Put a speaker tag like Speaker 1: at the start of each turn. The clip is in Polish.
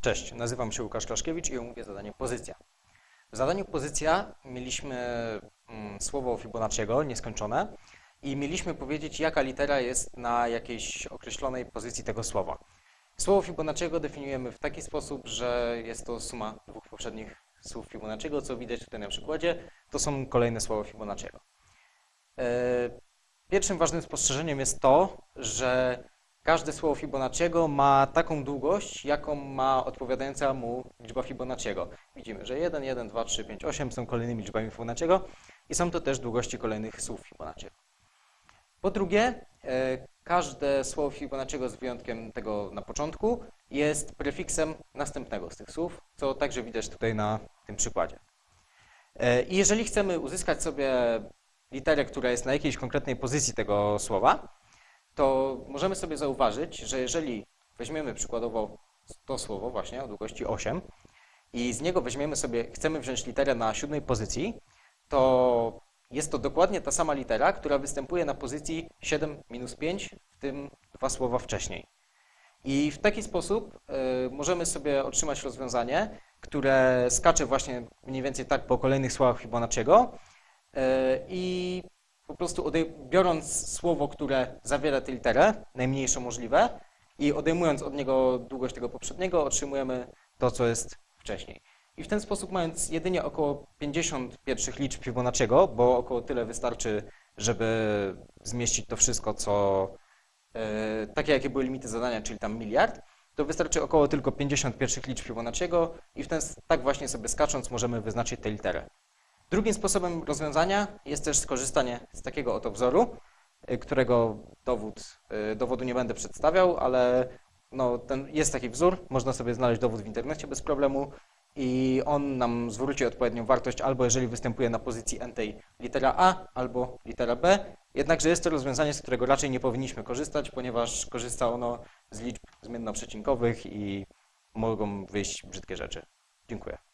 Speaker 1: Cześć, nazywam się Łukasz Klaszkiewicz i omówię zadanie pozycja. W zadaniu pozycja mieliśmy mm, słowo Fibonacciego nieskończone i mieliśmy powiedzieć, jaka litera jest na jakiejś określonej pozycji tego słowa. Słowo Fibonacciego definiujemy w taki sposób, że jest to suma dwóch poprzednich słów Fibonacciego, co widać tutaj na przykładzie. To są kolejne słowa Fibonacciego. E, Pierwszym ważnym spostrzeżeniem jest to, że każde słowo Fibonacciego ma taką długość, jaką ma odpowiadająca mu liczba Fibonacciego. Widzimy, że 1, 1, 2, 3, 5, 8 są kolejnymi liczbami Fibonacciego i są to też długości kolejnych słów Fibonacciego. Po drugie, e, każde słowo Fibonacciego z wyjątkiem tego na początku jest prefiksem następnego z tych słów, co także widać tutaj na tym przykładzie. E, I jeżeli chcemy uzyskać sobie literę, która jest na jakiejś konkretnej pozycji tego słowa, to możemy sobie zauważyć, że jeżeli weźmiemy przykładowo to słowo właśnie o długości 8 i z niego weźmiemy sobie, chcemy wziąć literę na siódmej pozycji, to jest to dokładnie ta sama litera, która występuje na pozycji 7 minus 5, w tym dwa słowa wcześniej. I w taki sposób y, możemy sobie otrzymać rozwiązanie, które skacze właśnie mniej więcej tak po kolejnych słowach Fibonacciego y, i po prostu biorąc słowo, które zawiera tę literę, najmniejszą możliwe, i odejmując od niego długość tego poprzedniego, otrzymujemy to, co jest wcześniej. I w ten sposób, mając jedynie około 50 pierwszych liczb Fibonacciego, bo około tyle wystarczy, żeby zmieścić to wszystko, co e, takie, jakie były limity zadania, czyli tam miliard, to wystarczy około tylko 50 pierwszych liczb Fibonacciego i w ten, tak właśnie sobie skacząc możemy wyznaczyć tę literę. Drugim sposobem rozwiązania jest też skorzystanie z takiego oto wzoru, y, którego dowód, y, dowodu nie będę przedstawiał, ale no, ten, jest taki wzór, można sobie znaleźć dowód w internecie bez problemu i on nam zwróci odpowiednią wartość albo jeżeli występuje na pozycji entej litera A albo litera B, jednakże jest to rozwiązanie, z którego raczej nie powinniśmy korzystać, ponieważ korzysta ono z liczb zmiennoprzecinkowych i mogą wyjść brzydkie rzeczy. Dziękuję.